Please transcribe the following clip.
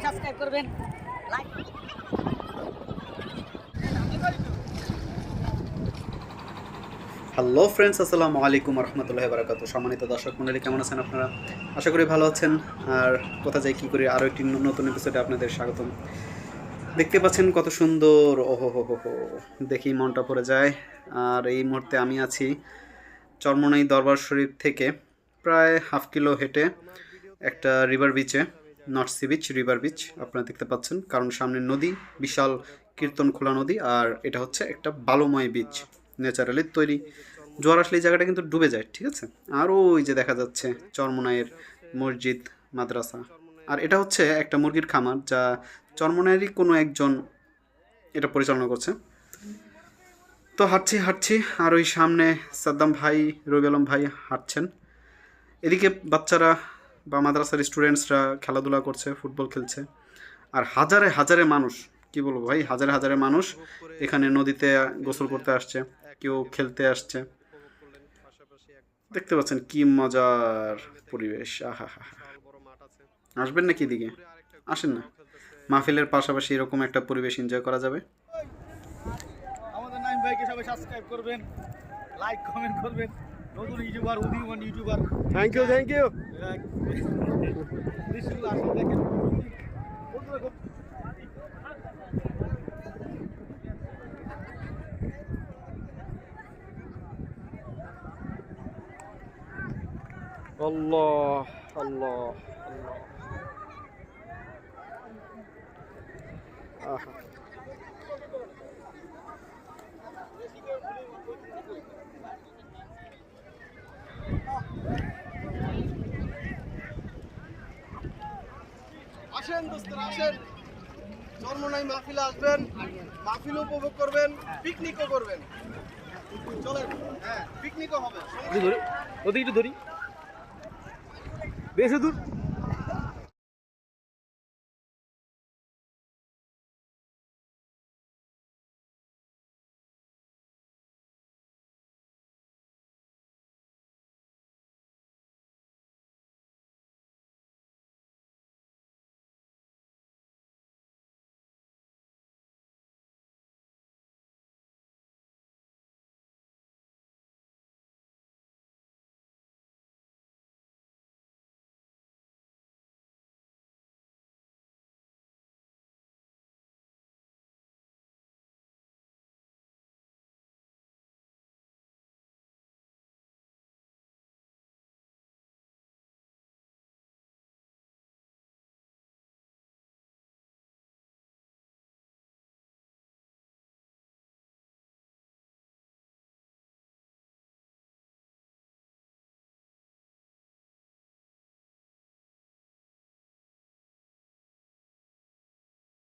সবাই সাবস্ক্রাইব করবেন। Like hello friends আসসালামু আলাইকুম রহমতুল্লাহ বারাকাতু সম্মানিত দর্শক মন্ডলী কেমন আছেন আপনারা? আশা করি ভালো আছেন। আর কোথা যাই কী করি, আরও একটি নতুন এপিসোডে আপনাদের স্বাগতম। দেখতে পাচ্ছেন কত সুন্দর ওহো হো হো হো দেখি মনটা পড়ে যায়। আর এই মুহূর্তে আমি আছি চরমনাই দরবার শরীফ থেকে প্রায় হাফ কিলো হেঁটে একটা রিভার বিচে north sea beach, river beach আপনারা দেখতে পাচ্ছেন। কারণ সামনে নদী, বিশাল কীর্তন খোলা নদী আর এটা হচ্ছে একটা বালুময় বিচ, ন্যাচারালি তৈরি। জোয়ার আসলে এই জায়গাটা কিন্তু ডুবে যায়, ঠিক আছে? আর ওই যে দেখা যাচ্ছে চরমনাইয়ের মসজিদ, মাদ্রাসা। আর এটা হচ্ছে একটা মুরগির খামার যা চরমনাইয়েরই কোনো একজন এটা পরিচালনা করছে। তো হাঁটছি হাঁটছি আর ওই সামনে সাদ্দাম ভাই, রবি আলম ভাই হাঁটছেন। এদিকে বাচ্চারা বা মাদ্রাসার স্টুডেন্টসরা খেলাধুলা করছে ফুটবল খেলছে। আর হাজারে হাজারে মানুষ কি বলব ভাই? হাজারে হাজারে মানুষ এখানে নদীতে গোসল করতে আসছে কেউ খেলতে আসছে। দেখতে পাচ্ছেন কি মজার পরিবেশ আহা হা আসবেন নাকি এদিকে? আসেন না। মাহফিলের পাশাপাশি এরকম একটা পরিবেশ এনজয় করা যাবে। আমাদের নাইম ভাইকে সবাই সাবস্ক্রাইব করবেন লাইক কমেন্ট করবেন। নতুন ইউটিউবার উদীয়মান YouTuber thank you thank you দৃশ্যগুলো আসলে দেখেন বন্ধুরা খুব আল্লাহ আল্লাহ আল্লাহ আহা আসেন দোস্তরা আসেন। চর্মনাই মাহফিলে আসবেন মাহফিল উপভোগ করবেন পিকনিকও করবেন। চলেন হ্যাঁ পিকনিকও হবে ওদিকে একটু ধরি। বেশি দূর।